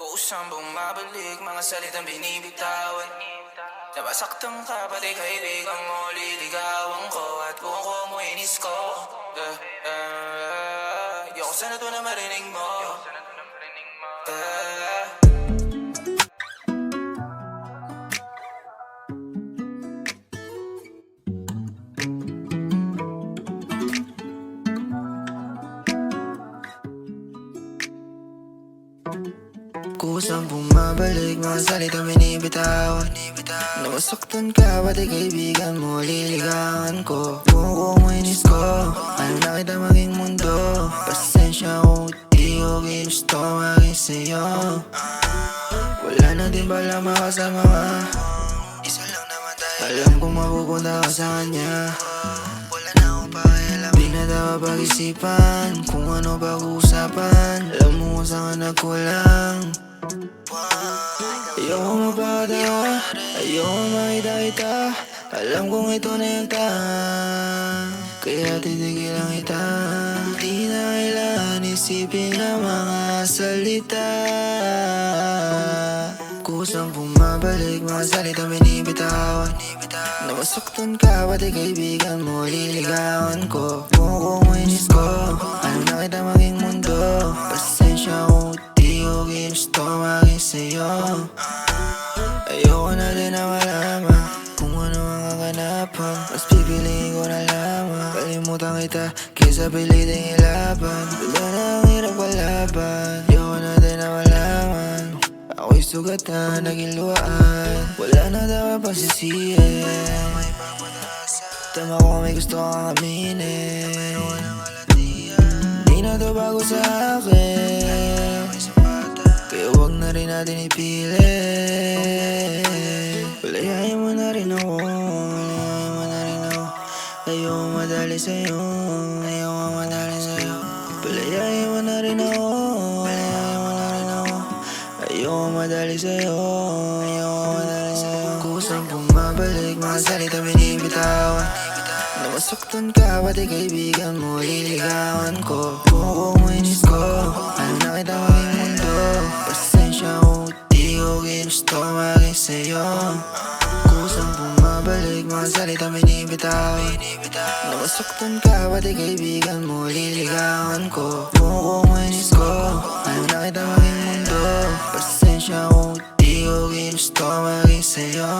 Kusang bumabalik, mga salitang binibitawan. Napasaktan ka, pati kaibigan mo Liligawan ko. At buong ko mo inis ko uh, uh, Yoko sana to na marinig mo. Uh, Kusang bumabalik, mga salitang binibitawan Namasaktan ka, pati kaibigan mo Liligawan ko, buong ko mo inis ko Ano na kita maging mundo. Pasensya kung di ko ginusto maging sa'yo. Wala na din pala makasama. Ka Alam kong mapupunta ka sa kanya. Wala na akong pakialam. Di na dapat pag-isipan Kung ano pag-uusapan kung saan nagkulang Ayoko mapakatawa Ayoko makita kita Alam kong ito na yung tahan Kaya titigilan kita. Di na kailangan isipin ang mga salita. Kusang bumabalik Mga salitang binibitawan. Namasaktan ka Pati kaibigan mo Liligawan ko. Buong ko mo inis ko. Ano na kita maging mundo Kalimutan kita Kaysa pilitin ilaban Wala na ang hirap kalaban Ayoko na din na malaman Ako'y sugatan, naging luwaan Wala na dapat pagsisihin. Tama ko may gusto kang aminin. Di na to bago sa akin. Kaya wag na rin natin ipilit madali sa'yo Ayoko madali sa'yo. Palayain mo na rin ako. Palayain mo na rin ako. Ayoko madali sa'yo Ayoko madali sa'yo. Kusang bumabalik Mga salita binibitawan. Namasaktan ka Pati kaibigan mo Liligawan ko. Buong ko mo inis ko Ano na kita maging mundo. Pasensya kung di ko ginusto maging sa'yo bumabalik Mga salita binibitawan Namasaktan ka Pati kaibigan mo Liligawan ko Buong ko inis ko Ano na kita maging mundo. Pasensya kung di ko ginusto maging sa'yo